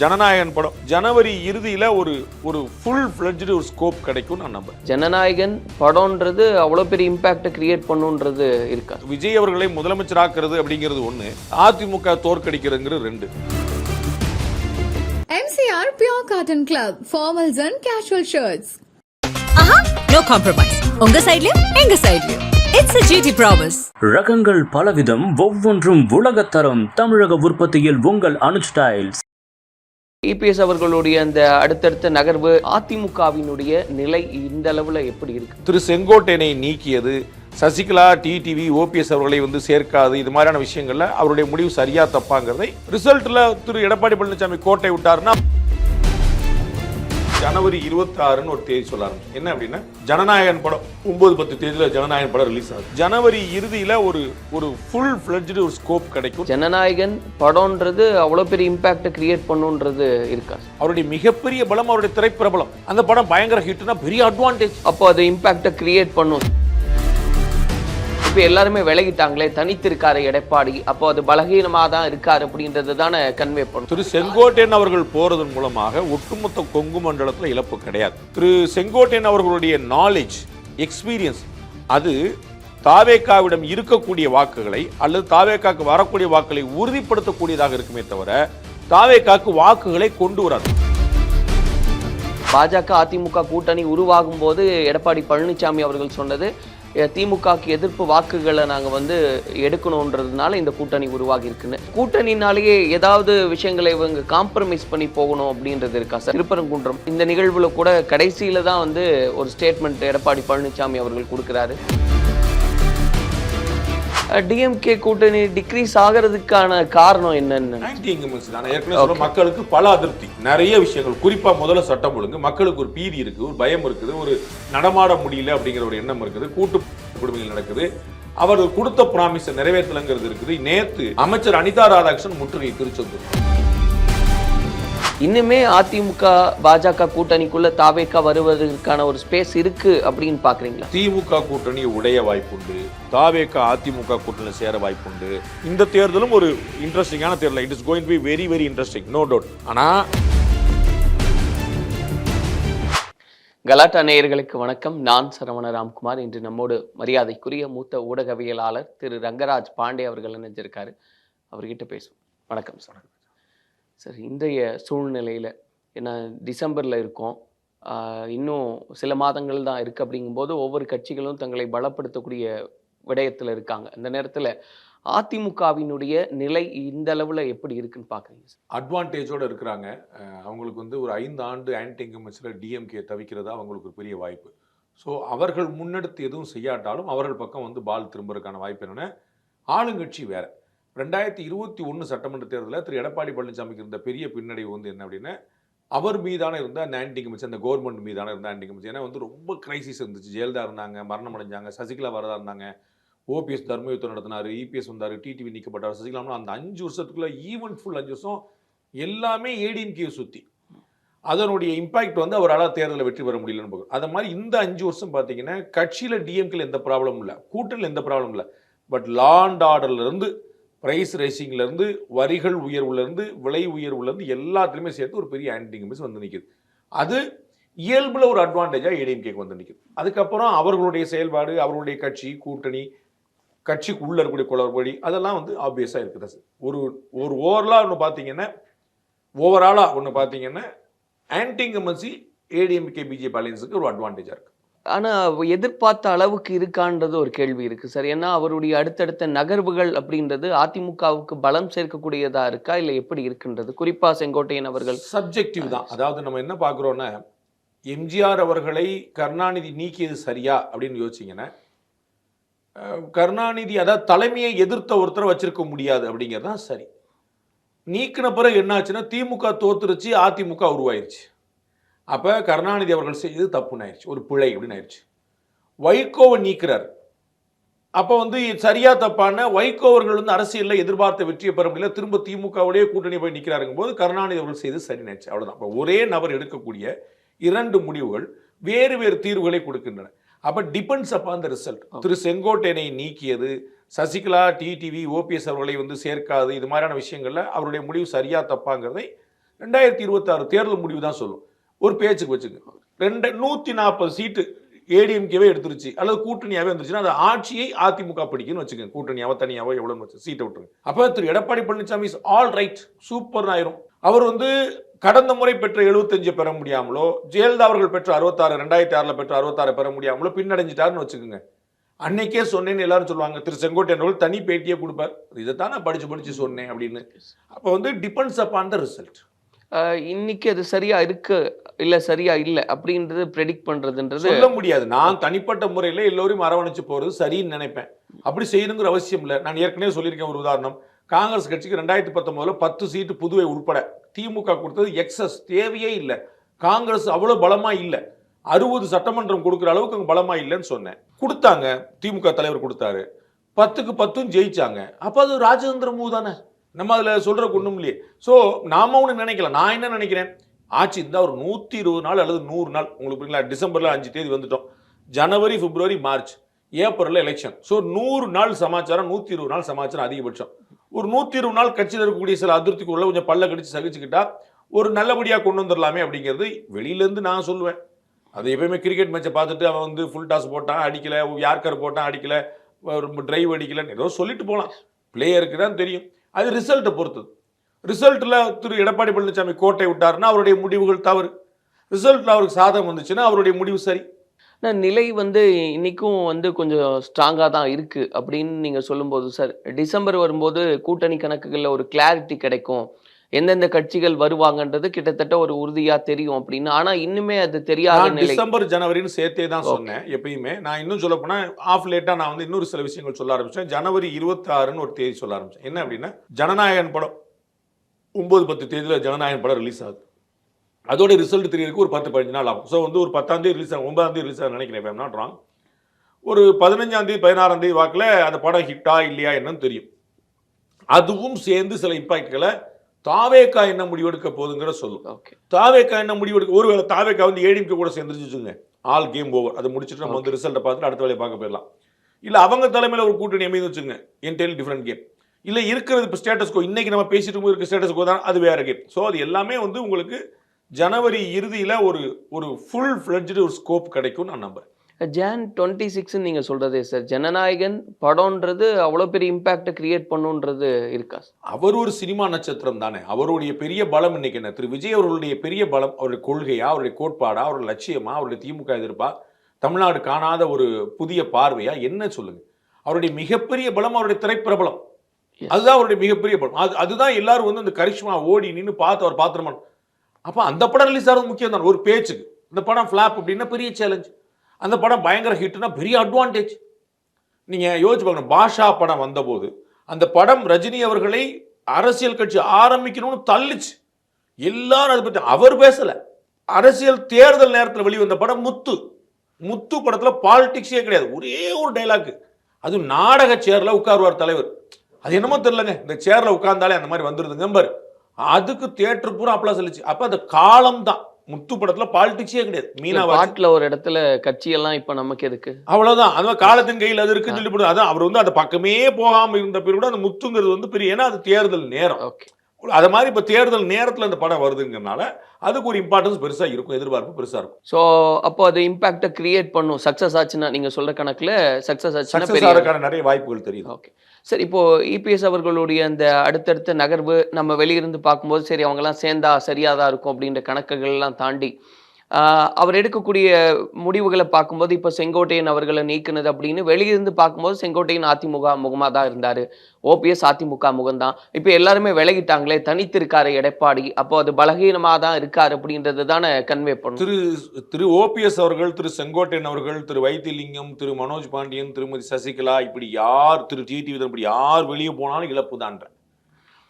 ஜனநாயகன் படம். ஜனவரி இறுதியில ஒரு ஒரு ஃபுல் ஃபிளட்ஜ்டு ஒரு ஸ்கோப் கிடைக்கும் நான் நம்புறேன். ஜனநாயகன் படம்ன்றது அவ்வளோ பெரிய இம்பாக்டை கிரியேட் பண்ணுன்றது இருக்கா விஜய் அவர்களை முதலமைச்சராக்குறது அப்படிங்கிறது ஒண்ணு அதிமுக தோற்கடிக்கிறதுங்கிறது ரெண்டு. MCR Pure Cotton Club, formals and casual shirts. ஆஹா நோ காம்ப்ரமைஸ் உங்க சைடுலயும் எங்க சைடுலயும் இட்ஸ் a GT ப்ராமிஸ் ரகங்கள் பலவிதம் ஒவ்வொன்றும் உலகத்தரம் தமிழக உற்பத்தியில் உங்கள் அனு ஸ்டைல்ஸ் இபிஎஸ் அவர்களுடைய அந்த அடுத்தடுத்த நகர்வு அதிமுகவினுடைய நிலை இந்த அளவுல எப்படி இருக்கு? திரு செங்கோட்டையனை நீக்கியது சசிகலா டிடிவி ஓபிஎஸ் அவர்களை வந்து சேர்க்காது இது மாதிரியான விஷயங்கள்ல அவருடைய முடிவு சரியா தப்பாங்கிறதை ரிசல்ட்ல திரு எடப்பாடி பழனிசாமி கோட்டை விட்டாருன்னா ஜனவரி இருபத்தி ஆறுன்னு ஒரு தேதி சொல்ல ஆரம்பிச்சு. என்ன அப்படின்னா ஜனநாயகன் படம் ஒன்பது பத்து தேதியில ஜனநாயகன் படம் ரிலீஸ் ஆகுது. ஜனவரி இறுதியில ஒரு ஒரு ஃபுல் ஃபிளட்ஜ்டு ஒரு ஸ்கோப் கிடைக்கும். ஜனநாயகன் படம்ன்றது அவ்வளோ பெரிய இம்பாக்டை கிரியேட் பண்ணுன்றது இருக்கா? அவருடைய மிகப்பெரிய பலம் அவருடைய திரைப்பிரபலம். அந்த படம் பயங்கர ஹிட்னா பெரிய அட்வான்டேஜ் அப்போ அது இம்பாக்டை கிரியேட் பண்ணும். இப்போ எல்லாருமே விலகிட்டாங்களே தனித்து இருக்காரு எடப்பாடி. அப்போ அது பலகீனமாக தான் இருக்காரு அப்படின்றது தானே கன்வே பண்ணும் திரு செங்கோட்டையன் அவர்கள் போறதன் மூலமாக ஒட்டுமொத்த கொங்கு மண்டலத்தில் இழப்பு கிடையாது. திரு செங்கோட்டையன் அவர்களுடைய நாலேஜ் எக்ஸ்பீரியன்ஸ் அது தாவேக்காவிடம் இருக்கக்கூடிய வாக்குகளை அல்லது தாவேக்காக்கு வரக்கூடிய வாக்குகளை உறுதிப்படுத்தக்கூடியதாக இருக்குமே தவிர தாவேக்காக்கு வாக்குகளை கொண்டு வராது. பாஜக அதிமுக கூட்டணி உருவாகும் போது எடப்பாடி பழனிசாமி அவர்கள் சொன்னது "எ, திமுகக்கு எதிர்ப்பு வாக்குகளை நாங்கள் வந்து எடுக்கணுன்றதுனால இந்த கூட்டணி உருவாகி இருக்குன்னு கூட்டணினாலேயே ஏதாவது விஷயங்களை இவங்க காம்ப்ரமைஸ் பண்ணி போகணும் அப்படின்றது இருக்கா சார்? திருப்பரங்குன்றம். இந்த நிகழ்வுல கூட கடைசியில தான் வந்து ஒரு ஸ்டேட்மெண்ட் எடப்பாடி பழனிசாமி அவர்கள் கொடுக்குறாரு. டிஎம்கே கூட்டணி டிக்ரீஸ் ஆகிறதுக்கான காரணம் என்னன்னு? ஆன்டி இன்கம்பன்சி தான். ஏற்கனவே மக்களுக்கு பல அதிருப்தி. நிறைய விஷயங்கள். குறிப்பா முதல்ல சட்டம் ஒழுங்கு. மக்களுக்கு ஒரு பீதி இருக்கு ஒரு பயம் இருக்குது ஒரு நடமாட முடியல அப்படிங்கிற ஒரு எண்ணம் இருக்குது. கூட்டு குடும்பங்கள் நடக்குது. அவர் கொடுத்த ப்ராமிஸை நிறைவேற்றலங்கிறது இருக்குது. நேற்று அமைச்சர் அனிதா ராதாகிருஷ்ணன் முற்றுகை திருச்செந்தூர் இன்னுமே அதிமுக பாஜக கூட்டணிக்குள்ள தாவேக்கா வருவதற்கான ஒரு ஸ்பேஸ் இருக்கு அப்படின்னு பாக்குறீங்களா? திமுக கூட்டணி உடைய வாய்ப்புண்டு தாவேக அதிமுக கூட்டணி சேர வாய்ப்புண்டு. இந்த தேர்தலும் ஒரு இன்ட்ரெஸ்டிங்கான தேர்தல். It is going be very very interesting no doubt ஆனா கலாட்டா நேயர்களுக்கு வணக்கம். நான் சரவண ராம்குமார். இன்று நம்மோடு மரியாதைக்குரிய மூத்த ஊடகவியலாளர் திரு ரங்கராஜ் பாண்டே அவர்கள் இணைஞ்சிருக்காரு. அவர்கிட்ட பேசுவோம். வணக்கம் சார் சார் இன்றைய சூழ்நிலையில் ஏன்னா டிசம்பரில் இருக்கோம். இன்னும் சில மாதங்கள் தான் இருக்குது அப்படிங்கும்போது ஒவ்வொரு கட்சிகளும் தங்களை பலப்படுத்தக்கூடிய விடயத்தில் இருக்காங்க. அந்த நேரத்தில் அதிமுகவினுடைய நிலை இந்த அளவில் எப்படி இருக்குன்னு பார்க்குறீங்க சார்? இருக்கிறாங்க. அவங்களுக்கு வந்து ஒரு ஐந்து ஆண்டு ஆன்டி இன்கம்பன்ஸில் டிஎம்கே தவிக்கிறதா அவங்களுக்கு ஒரு பெரிய வாய்ப்பு. ஸோ அவர்கள் முன்னெடுத்து எதுவும் செய்யாட்டாலும் அவர்கள் பக்கம் வந்து பால் திரும்புறதுக்கான வாய்ப்பு என்னென்ன ஆளுங்கட்சி வேறு. ரெண்டாயிரத்தி இருபத்தி ஒன்று சட்டமன்ற தேர்தலில் திரு எடப்பாடி பழனிசாமிக்கு இருந்த பெரிய பின்னடைவு வந்து என்ன அப்படின்னா அவர் மீதான இருந்த அந்த ஆன்டி இன்கம்பன்சி அந்த கவர்மெண்ட் மீதான இருந்த ஆன்டி இன்கம்பன்சி ஏன்னா வந்து ரொம்ப கிரைசிஸ் இருந்துச்சு. ஜெயலலிதா இருந்தாங்க மரணம் அடைஞ்சாங்க சசிகலா வரதா இருந்தாங்க ஓபிஎஸ் தர்மயுத்தம் நடத்தினார் இபிஎஸ் வந்தார் டிடிவி நீக்கப்பட்டார் சசிகலாம்னு அந்த அஞ்சு வருஷத்துக்குள்ளே ஈவெண்ட் ஃபுல் அஞ்சு வருஷம் எல்லாமே ஏடிஎம்கே சுற்றி அதனுடைய இம்பாக்ட் வந்து அவரால் தேர்தலில் வெற்றி பெற முடியலன்னு பார்க்குறோம் அது மாதிரி இந்த அஞ்சு வருஷம் பார்த்தீங்கன்னா கட்சியில் டிஎம்கேல எந்த ப்ராப்ளமும் இல்லை கூட்டணியில் எந்த ப்ராப்ளமும் இல்லை. பட் லாண்ட் ஆர்டர்லேருந்து ப்ரைஸ் ரேசிங்லேருந்து வரிகள் உயர்வுலேருந்து விலை உயர்வுலேருந்து எல்லாத்துலேயுமே சேர்த்து ஒரு பெரிய ஆன்டிங்கமிஸ் வந்து நிற்குது அது இயல்பில் ஒரு அட்வான்டேஜாக ஏடிஎம்கேக்கு வந்து நிற்குது அதுக்கப்புறம் அவர்களுடைய செயல்பாடு அவர்களுடைய கட்சி கூட்டணி கட்சிக்கு உள்ள இருக்கக்கூடிய குளறுபடி அதெல்லாம் வந்து ஆப்வியஸாக இருக்குது. சார் ஒரு ஒரு ஓவரலாக ஒன்று பார்த்தீங்கன்னா ஓவராலாக ஒன்று பார்த்தீங்கன்னா ஆன்டிங்கமன்சி ஏடிஎம்கே பிஜேபி அலையன்ஸுக்கு ஒரு அட்வான்டேஜாக இருக்குது ஆனால் எதிர்பார்த்த அளவுக்கு இருக்கான்றது ஒரு கேள்வி இருக்குது சார் ஏன்னா அவருடைய அடுத்தடுத்த நகர்வுகள் அப்படின்றது அதிமுகவுக்கு பலம் சேர்க்கக்கூடியதா இருக்கா? இல்லை எப்படி இருக்குன்றது? குறிப்பாக செங்கோட்டையன் அவர்கள். சப்ஜெக்டிவ் தான். அதாவது நம்ம என்ன பார்க்குறோன்னா எம்ஜிஆர் அவர்களை கருணாநிதி நீக்கியது சரியா அப்படின்னு யோசிச்சிங்கன்னா கருணாநிதி அதாவது தலைமையை எதிர்த்த ஒருத்தரை வச்சிருக்க முடியாது அப்படிங்கிறது தான் சரி. நீக்கின பிறகு என்னாச்சுன்னா திமுக தோத்துருச்சு அதிமுக உருவாயிருச்சு. அப்போ கருணாநிதி அவர்கள் செய்தது தப்புன்னு ஆயிடுச்சு ஒரு பிழை அப்படின்னு ஆயிடுச்சு வைகோவை நீக்கிறார். அப்போ வந்து சரியா தப்பான வைகோ அவர்கள் வந்து அரசியலில் எதிர்பார்த்த வெற்றியை பெற முடியல. திரும்ப திமுகவுடைய கூட்டணி போய் நிற்கிறாருங்கும் போது கருணாநிதி அவர்கள் செய்து சரினாச்சு அவ்வளவுதான். அப்போ ஒரே நபர் எடுக்கக்கூடிய இரண்டு முடிவுகள் வேறு வேறு தீர்வுகளை கொடுக்கின்றன. அப்ப டிபெண்ட்ஸ் அப்பான் த ரிசல்ட் திரு செங்கோட்டையனை நீக்கியது சசிகலா டிடிவி ஓபிஎஸ் அவர்களை வந்து சேர்க்காது இது மாதிரியான விஷயங்கள்ல அவருடைய முடிவு சரியா தப்பாங்கிறதை ரெண்டாயிரத்தி இருபத்தாறு தேர்தல் முடிவு தான் சொல்லும். ஒரு பேச்சுக்கு வச்சுக்க. ரெண்டு நூற்றி நாற்பது சீட்டு ஏடிஎம்கேவே எடுத்துருச்சு. அல்லது கூட்டணியாவே வந்துருச்சுன்னா அது ஆட்சியை அதிமுக பிடிக்குன்னு வச்சுக்கோங்க. கூட்டணியாவோ தனியாவோ எவ்வளோன்னு வச்சு சீட்டை விட்டுருங்க. அப்போ திரு Edappadi Palaniswami is all right super ஆயிரும் அவர் வந்து கடந்த முறை பெற்ற 75 பெற முடியாமலோ ஜெயலலிதா அவர்கள் பெற்ற அறுபத்தாறு ரெண்டாயிரத்தி ஆறில் பெற்ற அறுபத்தாறு பெற முடியாமலோ பின்னடைஞ்சிட்டாருன்னு வச்சுக்கோங்க. அன்னைக்கே சொன்னேன்னு எல்லாரும் சொல்லுவாங்க திரு செங்கோட்டையன் அவர்கள் தனி பேட்டியே கொடுப்பார். இதைத்தான் நான் படிச்சு படிச்சு சொன்னேன் அப்படின்னு. அப்போ வந்து டிபெண்ட்ஸ் அப்பான் த ரிசல்ட் இன்னைக்கு அது சரியா இருக்கு? இல்ல சரியா இல்ல? அப்படின்றது ப்ரெடிக்ட் பண்றதுன்றது சொல்ல முடியாது. நான் தனிப்பட்ட முறையில எல்லோரையும் அரவணைச்சு போறது சரின்னு நினைப்பேன். அப்படி செய்யணுங்கிற அவசியம் இல்லை. நான் ஏற்கனவே சொல்லியிருக்கேன் ஒரு உதாரணம். காங்கிரஸ் கட்சிக்கு ரெண்டாயிரத்தி பத்தொன்பதுல பத்து சீட்டு புதுவை உட்பட திமுக கொடுத்தது எக்ஸஸ் தேவையே இல்லை. காங்கிரஸ் அவ்வளோ பலமா இல்லை. அறுபது சட்டமன்றம் கொடுக்குற அளவுக்கு அங்கே பலமா இல்லைன்னு சொன்னேன். கொடுத்தாங்க. திமுக தலைவர் கொடுத்தாரு. பத்துக்கு பத்தும் ஜெயிச்சாங்க. அப்போ அது ராஜதந்திர மூவ் தானே? நம்ம அதில் சொல்கிற ஒன்றும் இல்லையே. ஸோ நாம ஒன்று நினைக்கல. நான் என்ன நினைக்கிறேன்? ஆட்சி இருந்தால் ஒரு நூற்றி இருபது நாள் அல்லது நூறு நாள். உங்களுக்கு புரியுங்களா? டிசம்பரில் அஞ்சு தேதி வந்துட்டோம். ஜனவரி பிப்ரவரி மார்ச். ஏப்ரலில் எலெக்ஷன் ஸோ நூறு நாள் சமாச்சாரம் நூற்றி இருபது நாள் சமாச்சாரம் அதிகபட்சம். ஒரு நூற்றி இருபது நாள் கட்சியில் இருக்கக்கூடிய சில அதிருப்திக்குள்ள கொஞ்சம் பல்ல கடிச்சு சகிச்சுக்கிட்டா ஒரு நல்லபடியாக கொண்டு வந்துடலாமே அப்படிங்கிறது வெளியிலேருந்து நான் சொல்லுவேன் அது எப்பயுமே கிரிக்கெட் மேட்சை பார்த்துட்டு அவன் வந்து ஃபுல் டாஸ் போட்டான் அடிக்கலை. யார்கர் போட்டான் அடிக்கலை. ரொம்ப டிரைவ் அடிக்கலைன்னு ஏதோ சொல்லிட்டு போகலாம் பிளேயருக்கு தான் தெரியும். அது ரிசல்ட்டை பொறுத்தது. ரிசல்ட்டில் திரு எடப்பாடி பழனிசாமி கோட்டை விட்டாருன்னா அவருடைய முடிவுகள் தவறு. ரிசல்ட்டில் அவருக்கு சாதகம் வந்துச்சுன்னா அவருடைய முடிவு சரி. நிலை வந்து இன்றைக்கும் வந்து கொஞ்சம் ஸ்ட்ராங்காக தான் இருக்குது அப்படின்னு நீங்கள் சொல்லும்போது சார் டிசம்பர் வரும்போது கூட்டணி கணக்குகளில் ஒரு கிளாரிட்டி கிடைக்கும். எந்தெந்த கட்சிகள் வருவாங்கன்றது கிட்டத்தட்ட ஒரு உறுதியா தெரியும் அப்படின்னு. ஆனா இன்னுமே அது தெரியாத டிசம்பர் ஜனவரின்னு சேர்த்தே தான் சொன்னேன் எப்பயுமே. நான் இன்னும் சொல்ல போனா ஆஃப் லேட்டா நான் வந்து இன்னொரு சில விஷயங்கள் சொல்ல ஆரம்பிச்சேன். ஜனவரி இருபத்தாறுன்னு ஒரு தேதி சொல்ல ஆரம்பிச்சேன். என்ன அப்படின்னா ஜனநாயகன் படம் ஒன்பது பத்து தேதியில ஜனநாயகன் படம் ரிலீஸ் ஆகுது. அதோட ரிசல்ட் தெரியறதுக்கு ஒரு பத்து பதினஞ்சு நாள் ஆகும். ஸோ வந்து ஒரு பத்தாம் தேதி ரிலீஸ் ஆகும் ஒன்பதாம் தேதி ரிலீஸ் ஆகும் நினைக்கிறேன் நாட் ராங் ஒரு பதினஞ்சாம் தேதி பதினாறாம் தேதி வாக்கில் அந்த படம் ஹிட்டா இல்லையா என்னன்னு தெரியும். அதுவும் சேர்ந்து சில இம்பாக்ட்களை தாவேக்கா என்ன முடிவெடுக்க போகுதுங்கிற சொல்லும். தாவேக்கா என்ன முடிவெடுக்க ஒருவேளை தாவேக்கா வந்து ஏடிஎம்கே கூட சேர்ந்துருச்சு வச்சுங்க ஆல் கேம் ஓவர் அதை முடிச்சுட்டு நம்ம வந்து ரிசல்ட்டை பார்த்துட்டு அடுத்த வேலையை பார்க்க போயிடலாம். இல்லை அவங்க தலைமையில் ஒரு கூட்டணி அமைந்து வச்சுங்க என்டைல் டிஃப்ரெண்ட் கேம் இல்லை இருக்கிறது இப்போ ஸ்டேட்டஸ் கோ இன்னைக்கு நம்ம பேசிட்டு இருக்கும் இருக்க ஸ்டேட்டஸ் கோ தான் அது வேற கேம் ஸோ அது எல்லாமே வந்து உங்களுக்கு ஜனவரி இறுதியில் ஒரு ஒரு ஃபுல் ஃப்ளட்ஜு ஒரு ஸ்கோப் கிடைக்கும் நான் நம்புறேன். ஜான் டுவெண்ட்டி சிக்ஸ்ன்னு நீங்க சொல்றதே சார் ஜனநாயகன் படம்ன்றது அவ்வளோ பெரிய இம்பாக்டை கிரியேட் பண்ணுன்றது இருக்கா அவர் ஒரு சினிமா நட்சத்திரம் தானே. அவருடைய பெரிய பலம் இன்னைக்கு என்ன? திரு விஜய் அவர்களுடைய பெரிய பலம் அவருடைய கொள்கையா அவருடைய கோட்பாடா அவருடைய லட்சியமா அவருடைய திமுக எதிர்ப்பா தமிழ்நாடு காணாத ஒரு புதிய பார்வையா? என்ன சொல்லுங்க? அவருடைய மிகப்பெரிய பலம் அவருடைய திரைப்பிரபலம். அதுதான் அவருடைய மிகப்பெரிய பலம். அது அதுதான் எல்லாரும் வந்து அந்த கரிஷ்மா ஓடி நின்று பார்த்து அவர் பாத்திரமான அப்ப அந்த படம் ரிலீஸ் ஆகிறது முக்கியம் தான். ஒரு பேச்சுக்கு. இந்த படம் ஃபிளாப் அப்படின்னா பெரிய சேலஞ்ச் அந்த படம் பயங்கர ஹிட்னா பெரிய அட்வான்டேஜ் நீங்கள் யோசிச்சு பார்க்கணும் பாஷா படம் வந்தபோது அந்த படம் ரஜினி அவர்களை அரசியல் கட்சி ஆரம்பிக்கணும்னு தள்ளுச்சு. எல்லாரும் அதை பற்றி அவர் பேசலை. அரசியல் தேர்தல் நேரத்தில் வெளிவந்த படம் முத்து. முத்து படத்தில் பாலிடிக்ஸே கிடையாது. ஒரே ஒரு டைலாக்கு அதுவும் நாடக சேரில் உட்காருவார் தலைவர். அது என்னமோ தெரிலங்க இந்த சேரில் உட்கார்ந்தாலே அந்த மாதிரி வந்துருதுங்க பாரு. அதுக்கு தியேட்டர் பூரா அப்பெல்லாம் சொல்லிச்சு அப்போ அந்த காலம் தான் முத்து படத்துல பாலிடிக்ஸே கிடையாது. மீனாவாசி பாட்டில் ஒரு இடத்துல கட்சியெல்லாம் இப்போ நமக்கு எதுக்கு? அவ்வளவுதான். அந்த மாதிரி காலத்தின் கையில் அது இருக்குன்னு சொல்லி அதான் அவர் வந்து அந்த பக்கமே போகாம இருந்த பேர் கூட அந்த முத்துங்கிறது வந்து பெரிய ஏன்னா அது தேர்தல் நேரம். அது மாதிரி இப்ப தேர்தல் நேரத்துல இந்த படம் வருதுங்கிறனால அதுக்கு ஒரு இம்பார்ட்டன்ஸ் பெருசா இருக்கும் எதிர்பார்ப்பு பெருசா இருக்கும். ஸோ அப்போ அது இம்பாக்டை கிரியேட் பண்ணும். சக்ஸஸ் ஆச்சுன்னா நீங்க சொல்ற கணக்குல சக்ஸஸ் ஆச்சுன்னா நிறைய வாய்ப்புகள் தெரியுது ஓகே சரி இப்போது இபிஎஸ் அவர்களுடைய அந்த அடுத்தடுத்த நகர்வு நம்ம வெளியிருந்து பார்க்கும்போது சரி அவங்கெல்லாம் சேர்ந்தா சரியாக தான் இருக்கும் அப்படின்ற கணக்குகள் எல்லாம் தாண்டி அவர் எடுக்கக்கூடிய முடிவுகளை பார்க்கும்போது இப்போ செங்கோட்டையன் அவர்களை நீக்கினது அப்படின்னு வெளியிருந்து பார்க்கும்போது செங்கோட்டையன் அதிமுக முகமாக தான் இருந்தார். ஓபிஎஸ் அதிமுக முகம்தான். இப்போ எல்லாருமே விலகிட்டாங்களே தனித்து இருக்காரு எடப்பாடி. அப்போ அது பலகீனமாக தான் இருக்கார் அப்படின்றது தானே கன்வே பண்ணும். திரு திரு ஓபிஎஸ் அவர்கள் திரு செங்கோட்டையன் அவர்கள் திரு வைத்தியலிங்கம் திரு மனோஜ் பாண்டியன் திருமதி சசிகலா இப்படி யார் திரு டிடி இப்படி யார் வெளியே போனாலும் இழப்பு தான்ற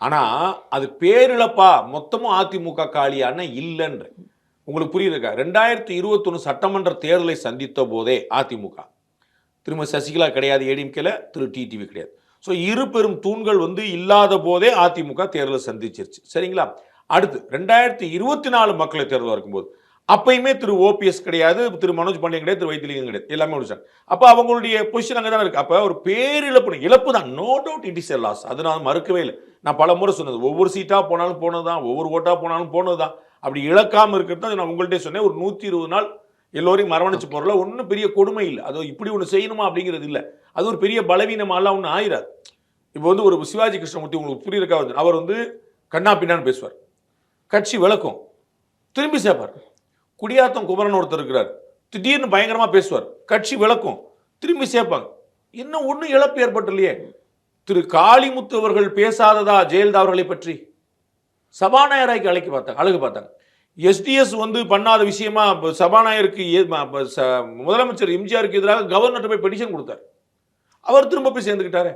ஆனால் அது பேரிழப்பா மொத்தமும் அதிமுக காலியான இல்லைன்ற. உங்களுக்கு புரியுதுக்கா? ரெண்டாயிரத்தி இருபத்தொன்று சட்டமன்ற தேர்தலை சந்தித்த போதே அதிமுக. திருமதி சசிகலா கிடையாது ஏடிஎம்கேல திரு டிடிவி கிடையாது. ஸோ இரு பெரும் தூண்கள் வந்து இல்லாத போதே அதிமுக தேர்தலை சந்திச்சிருச்சு. சரிங்களா? அடுத்து ரெண்டாயிரத்தி இருபத்தி நாலு மக்களை தேர்தல் இருக்கும்போது அப்பயுமே திரு ஓபிஎஸ் கிடையாது திரு மனோஜ் பாண்டியன் கிடையாது திரு வைத்திலிங்கம் கிடையாது எல்லாமே முடிச்சாங்க அப்போ அவங்களுடைய பொசிஷன் அங்கே தான் இருக்குது அப்போ ஒரு பேரிழப்பு இழப்பு தான். No doubt it is a loss அது நான் மறுக்கவே இல்லை. நான் பல முறை சொன்னது ஒவ்வொரு சீட்டாக போனாலும் போனது தான் ஒவ்வொரு ஓட்டாக போனாலும் போனது தான் அப்படி இழக்காமல் இருக்கிறது தான் நான் உங்கள்கிட்ட சொன்னேன். ஒரு நூற்றி இருபது நாள் எல்லோரையும் மரவணைச்சு போறதுல ஒன்றும் பெரிய கொடுமை இல்லை. அது இப்படி ஒன்று செய்யணுமா அப்படிங்கிறது இல்லை. அது ஒரு பெரிய பலவீனமாலாம் ஒன்றும் ஆயிராது. இப்போ வந்து ஒரு சிவாஜி கிருஷ்ணமூர்த்தி உங்களுக்கு புரியுறக்கா வந்து அவர் வந்து கண்ணா பின்னான்னு பேசுவார். கட்சி விளக்கும். திரும்பி சேர்ப்பார். குடியாத்தம் குமரன் ஒருத்தர் இருக்கிறார். திடீர்னு பயங்கரமா பேசுவார். கட்சி விளக்கும். திரும்பி சேர்ப்பாங்க. இன்னும் ஒன்றும் இழப்பு ஏற்பட்டுலையே திரு காளிமுத்து அவர்கள் பேசாததா ஜெயலலிதா அவர்களை பற்றி? சபாநாயகராய்க்கு அழைக்க பார்த்தாங்க அழகு பார்த்தாங்க. எஸ்டிஎஸ் வந்து பண்ணாத விஷயமா சபாநாயகருக்கு ஏ- முதலமைச்சர் எம்ஜிஆருக்கு எதிராக கவர்னர்கிட்ட போய் பெட்டிஷன் கொடுத்தார். அவர் திரும்ப போய் சேர்ந்துக்கிட்டாரு.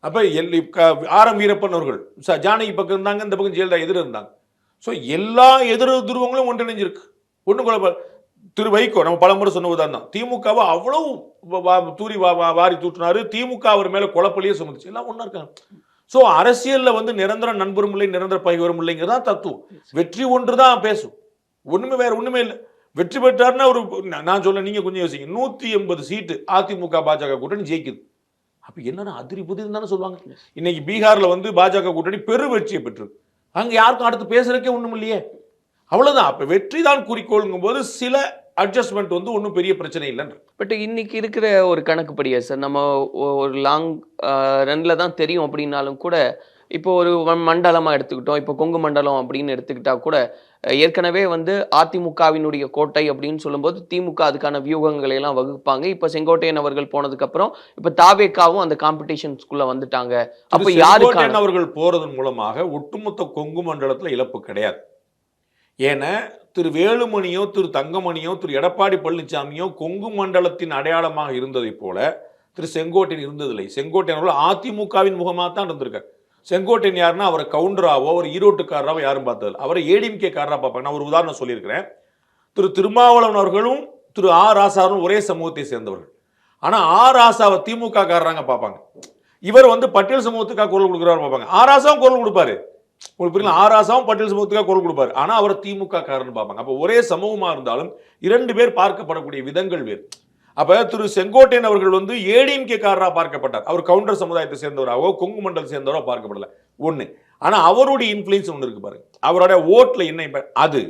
அப்போ எல் ஆர் எம் வீரப்பன் அவர்கள் ஜானகி பக்கம் இருந்தாங்க இந்த பக்கம் ஜெயலலிதா எதிர் இருந்தாங்க. ஸோ எல்லா எதிர் துருவங்களும் ஒன்றிணைஞ்சிருக்கு. ஒன்றும் குழப்ப திரு வைகோ நம்ம பலமுறை சொன்ன உதாரணம் தான் திமுகவை அவ்வளவு வா- தூரி வா- வா- வாரி தூட்டினாரு. திமுக அவர் மேலே குழப்பலையே சுமந்துச்சு. எல்லாம் ஒன்றா இருக்காங்க. ஸோ அரசியலில் வந்து நிரந்தர நண்பரும் இல்லை நிரந்தர பகைவரும் இல்லைங்கிறது தான் தத்துவம். வெற்றி ஒன்று தான் பேசும். ஒன்றுமே வேற ஒன்றுமே இல்லை. வெற்றி பெற்றாருன்னா ஒரு நான் சொல்ல நீங்கள் கொஞ்சம் யோசிங்க. நூற்றி எண்பது சீட்டு அதிமுக பாஜக கூட்டணி ஜெயிக்குது. அப்போ என்னன்னா அதிரி புதிதுன்னு தானே சொல்லுவாங்க? இன்னைக்கு பீகாரில் வந்து பாஜக கூட்டணி பெரு வெற்றியை பெற்றது. அங்கே யாருக்கும் அடுத்து பேசுறதுக்கே ஒன்றும் இல்லையே. அவ்வளோதான் அப்போ வெற்றி தான் குறிக்கோளுங்கும் போது சில அட்ஜஸ்ட்மெண்ட் வந்து ஒன்றும் பெரிய பிரச்சனை இல்லைன்ற பட் இன்னைக்கு இருக்கிற ஒரு கணக்குப்படியா சார் நம்ம ஒரு லாங் ரன்ல தான் தெரியும் அப்படின்னாலும் கூட இப்போ ஒரு வ- மண்டலமா எடுத்துக்கிட்டோம் இப்போ கொங்கு மண்டலம் அப்படின்னு எடுத்துக்கிட்டா கூட ஏற்கனவே வந்து அதிமுகவினுடைய கோட்டை அப்படின்னு சொல்லும்போது திமுக அதுக்கான வியூகங்களை எல்லாம் வகுப்பாங்க. இப்போ செங்கோட்டையன் அவர்கள் போனதுக்கு அப்புறம் இப்போ தாவேக்காவும் அந்த காம்படிஷன்ஸ்குள்ள வந்துட்டாங்க. அப்ப யாருக்கான அவர்கள் போறதன் மூலமாக ஒட்டுமொத்த கொங்கு மண்டலத்துல இழப்பு கிடையாது. ஏன்னா திரு வேலுமணியோ திரு தங்கமணியோ திரு எடப்பாடி பழனிசாமியோ கொங்கு மண்டலத்தின் அடையாளமாக இருந்ததைப் போல திரு செங்கோட்டையன் இருந்ததில்லை. செங்கோட்டையன் அவர்கள் அதிமுகவின் முகமாக தான் இருந்திருக்கார். செங்கோட்டையன் யாருன்னா அவரை கவுண்டராவோ அவர் ஈரோட்டுக்காரராவோ யாரும் பார்த்ததில்ல. அவரை ஏடிஎம்கே காரராக பார்ப்பாங்க. நான் ஒரு உதாரணம் சொல்லியிருக்கிறேன். திரு திருமாவளவன் அவர்களும் திரு ஆ ராசாவும் ஒரே சமூகத்தை சேர்ந்தவர்கள். ஆனால் ஆ ராசாவை திமுக காரராங்க பார்ப்பாங்க. இவர் வந்து பட்டியல் சமூகத்துக்காக குரல் கொடுக்குறாரு பார்ப்பாங்க. ஆ ராசாவும் குரல் கொடுப்பாரு. உங்களுக்கு புரியல ஆராசாவும் ராசாவும் பட்டியல் சமூகத்துக்காக குரல் கொடுப்பாரு. ஆனால் அவர் திமுக காரன்னு பார்ப்பாங்க. அப்போ ஒரே சமூகமாக இருந்தாலும் இரண்டு பேர் பார்க்கப்படக்கூடிய விதங்கள் வேறு. அப்போ திரு செங்கோட்டையன் அவர்கள் வந்து ஏடிஎம்கே காரராக பார்க்கப்பட்டார். அவர் கவுண்டர் சமுதாயத்தை சேர்ந்தவராகவோ கொங்கு மண்டல் சேர்ந்தவரோ பார்க்கப்படல. ஒன்று ஆனால் அவருடைய இன்ஃப்ளூயன்ஸ் ஒன்று இருக்கு பாருங்க. அவரோட ஓட்டில் என்ன அது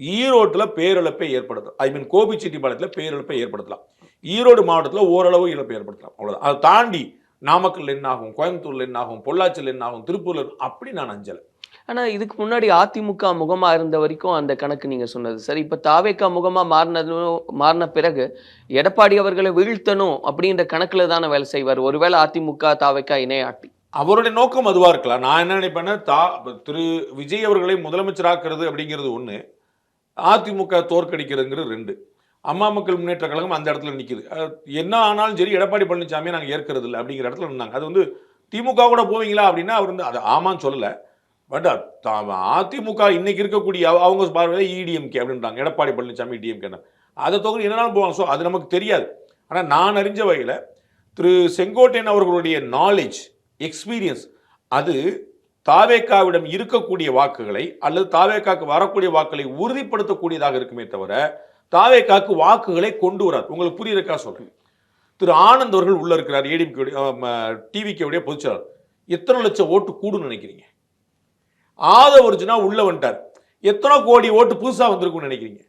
ஈரோட்டில் பேரிழப்பை ஏற்படுத்தும் ஐ மீன் கோபிச்செட்டிப்பாளையத்துல பேரிழப்பை ஏற்படுத்தலாம். ஈரோடு மாவட்டத்தில் ஓரளவு இழப்பை ஏற்படுத்தலாம். அவ்வளோதான் அதை தாண்டி நாமக்கல் என்னாகும் கோயம்புத்தூர்ல என்னாகும் பொள்ளாச்சியில் என்னாகும் திருப்பூர்ல அப்படி நான் அஞ்சல. ஆனா இதுக்கு முன்னாடி அதிமுக முகமா இருந்த வரைக்கும் அந்த கணக்கு நீங்க சொன்னது. சரி இப்ப தாவேக்கா முகமா மாறினது மாறின பிறகு எடப்பாடி அவர்களை வீழ்த்தணும் அப்படின்ற கணக்குல தானே வேலை செய்வார். ஒருவேளை அதிமுக தாவேக்கா இணையாட்டி. அவருடைய நோக்கம் அதுவா இருக்கலாம் நான் என்ன நினைப்பேன்னா தா திரு விஜய் அவர்களை முதலமைச்சராக்குறது அப்படிங்கிறது ஒண்ணு அதிமுக தோற்கடிக்கிறதுங்கிறது ரெண்டு. அம்மா மக்கள் முன்னேற்ற கழகம் அந்த இடத்துல நிற்கிது என்ன ஆனாலும் சரி எடப்பாடி பழனிசாமியை நாங்கள் ஏற்கிறது இல்லை அப்படிங்கிற இடத்துல இருந்தாங்க. அது வந்து திமுக கூட போவீங்களா அப்படின்னா அவர் வந்து அது ஆமான்னு சொல்லலை. பட் அதிமுக இன்னைக்கு இருக்கக்கூடிய அவங்க பார்வையில் இடிஎம்கே அப்படின்றாங்க. எடப்பாடி பழனிசாமி டிஎம்கே அதை தொகுதி என்னன்னாலும் போவாங்க? ஸோ அது நமக்கு தெரியாது. ஆனால் நான் அறிஞ்ச வகையில் திரு செங்கோட்டையன் அவர்களுடைய நாலேஜ் எக்ஸ்பீரியன்ஸ் அது தாவேக்காவிடம் இருக்கக்கூடிய வாக்குகளை அல்லது தாவேக்காக்கு வரக்கூடிய வாக்குகளை உறுதிப்படுத்தக்கூடியதாக இருக்குமே தவிர தாவேக்காக்கு வாக்குகளை கொண்டு வரார். உங்களுக்கு புரியுறக்கா சொல்றேன். திரு ஆனந்த் அவர்கள் உள்ள இருக்கிறார் ஏடிஎம்கே டிவிக்கே பொதுச்செயலாளர். எத்தனை லட்சம் ஓட்டு கூடுன்னு நினைக்கிறீங்க? ஆதவர்ஜுனா உள்ள வந்துட்டார். எத்தனை கோடி ஓட்டு புதுசா வந்திருக்கும்னு நினைக்கிறீங்க?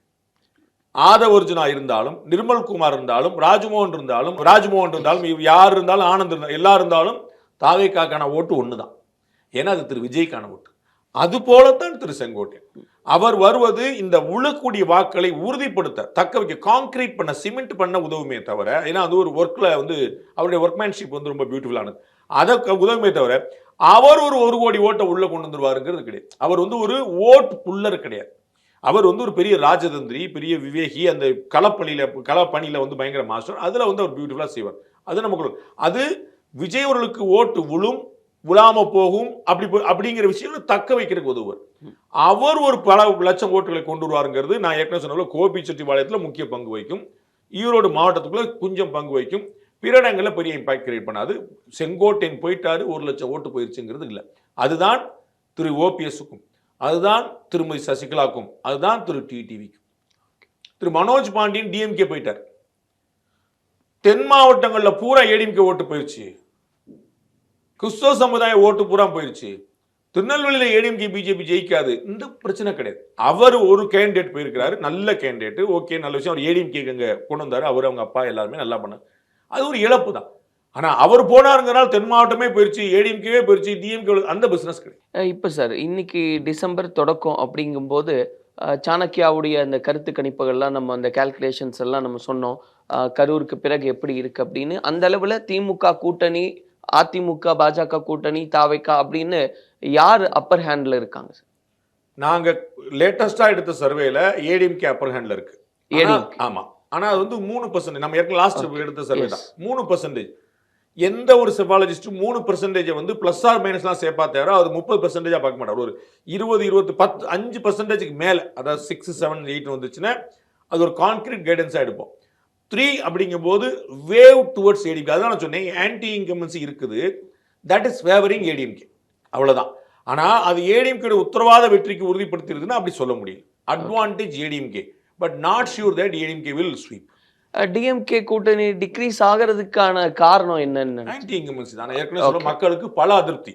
ஆதவர்ஜுனா இருந்தாலும் நிர்மல்குமார் இருந்தாலும் ராஜ்மோகன் இருந்தாலும் ராஜ்மோகன் இருந்தாலும் யார் இருந்தாலும் ஆனந்த் இருந்தாலும் எல்லா இருந்தாலும் தாவேக்காக்கான ஓட்டு ஒண்ணுதான். ஏன்னா அது திரு விஜய்க்கான ஓட்டு. அது போலத்தான் திரு செங்கோட்டையன். அவர் வருவது இந்த உழக்கூடிய வாக்களை உறுதிப்படுத்த தக்க வைக்க காங்கிரீட் பண்ண சிமெண்ட் பண்ண உதவுமே தவிர ஏன்னா அது ஒரு ஒர்க்கில் வந்து அவருடைய ஒர்க்மேன்ஷிப் வந்து ரொம்ப பியூட்டிஃபுல்லானது அதை உதவுமே தவிர அவர் ஒரு ஒரு கோடி ஓட்டை உள்ளே கொண்டு வந்துருவாருங்கிறது கிடையாது. அவர் வந்து ஒரு ஓட் புல்லர் கிடையாது. அவர் வந்து ஒரு பெரிய ராஜதந்திரி பெரிய விவேகி அந்த களப்பணியில் களப்பணியில் வந்து பயங்கர மாஸ்டர் அதில் வந்து அவர் பியூட்டிஃபுல்லாக செய்வார். அது நமக்கு அது விஜய் அவர்களுக்கு ஓட்டு விழும் விழாம போகும் அப்படி அப்படிங்கிற விஷயங்களை தக்க வைக்கிறதுக்கு உதவுவார். அவர் ஒரு பல லட்சம் ஓட்டுகளை கொண்டு வருவாருங்கிறது நான் ஏற்கனவே சொன்ன கோபி செட்டிபாளையத்தில் முக்கிய பங்கு வகிக்கும். ஈரோடு மாவட்டத்துக்குள்ள கொஞ்சம் பங்கு வகிக்கும். பிற இடங்களில் பெரிய இம்பாக்ட் கிரியேட் பண்ணாது. செங்கோட்டையன் போயிட்டாரு ஒரு லட்சம் ஓட்டு போயிருச்சுங்கிறது இல்லை. அதுதான் திரு ஓபிஎஸ்க்கும் அதுதான் திருமதி சசிகலாக்கும் அதுதான் திரு டிடிவிக்கும் திரு மனோஜ் பாண்டியன் டிஎம்கே போயிட்டார். தென் மாவட்டங்களில் பூரா ஏடிஎம்கே ஓட்டு போயிடுச்சு கிறிஸ்தவ சமுதாய ஓட்டு பூரா போயிருச்சு. திருநெல்வேலியில் ஏடிஎம்கே பிஜேபி ஜெயிக்காது. இந்த பிரச்சனை கிடையாது. அவர் ஒரு கேண்டிடேட் போயிருக்கிறாரு. நல்ல கேண்டிடேட் ஓகே நல்ல விஷயம். அவர் ஏடிஎம்கே அங்க கொண்டு வந்தார். அவர் அவங்க அப்பா எல்லாருமே நல்லா பண்ணார் அது ஒரு இழப்பு தான். ஆனால் அவர் போனாருங்கிறனால தென் மாவட்டமே போயிருச்சு. ஏடிஎம்கேவே போயிருச்சு. டிஎம்கே அந்த பிஸ்னஸ் கிடையாது. இப்போ சார் இன்னைக்கு டிசம்பர் தொடக்கம் அப்படிங்கும்போது சாணக்கியாவுடைய அந்த கருத்து கணிப்புகள்லாம் நம்ம அந்த கால்குலேஷன்ஸ் எல்லாம் நம்ம சொன்னோம். கரூருக்கு பிறகு எப்படி இருக்கு அப்படின்னு. அந்த அளவில் திமுக கூட்டணி அதிமுக பாஜக கூட்டணி தாவைக்கா அப்படின்னு யார் அப்பர் ஹேண்ட்ல இருக்காங்க சார் நாங்க லேட்டஸ்டா எடுத்த சர்வேல ஏடிஎம்கே அப்பர் ஹேண்ட்ல இருக்கு. ஆனா- ADMK. ஆமா. ஆனா அது வந்து மூணு பர்சன்ட் நம்ம ஏற்கனவே லாஸ்ட். எடுத்த சர்வே. தான். மூணு பர்சன்டேஜ் எந்த ஒரு செபாலஜிஸ்டும் மூணு பர்சன்டேஜை வந்து பிளஸ் ஆர் மைனஸ்லாம் சேர்ப்பா தவிர அது முப்பது பர்சன்டேஜா பார்க்க மாட்டார் ஒரு இருபது இருபது பத்து அஞ்சு பர்சன்டேஜுக்கு மேல அதாவது சிக்ஸ் செவன் எயிட் வந்துச்சுன்னா அது ஒரு கான்கிரீட் கைடன்ஸா எடுப்போம். த்ரீ அப்படிங்கும்போது வேவ் டுவர்ட்ஸ் ஏடிஎம்கே அதான் நான் சொன்னேன் ஆன்டி இன்கமன்சி இருக்குது தட் இஸ் ஃபேவரிங் ஏடிஎம்கே அவ்வளவுதான். ஆனா அது ஏடிஎம்கே உத்தரவாத வெற்றிக்கு உறுதிப்படுத்திருதுன்னா அப்படி சொல்ல முடியும் advantage ADMK but not sure that ADMK will sweep DMK கூட்டணி டிக்ரீஸ் ஆகிறதுக்கான காரணம் என்னன்னு ஆன்டி இன்கமன்சி தான். ஏற்கனவே சொல்ல மக்களுக்கு பல அதிருப்தி.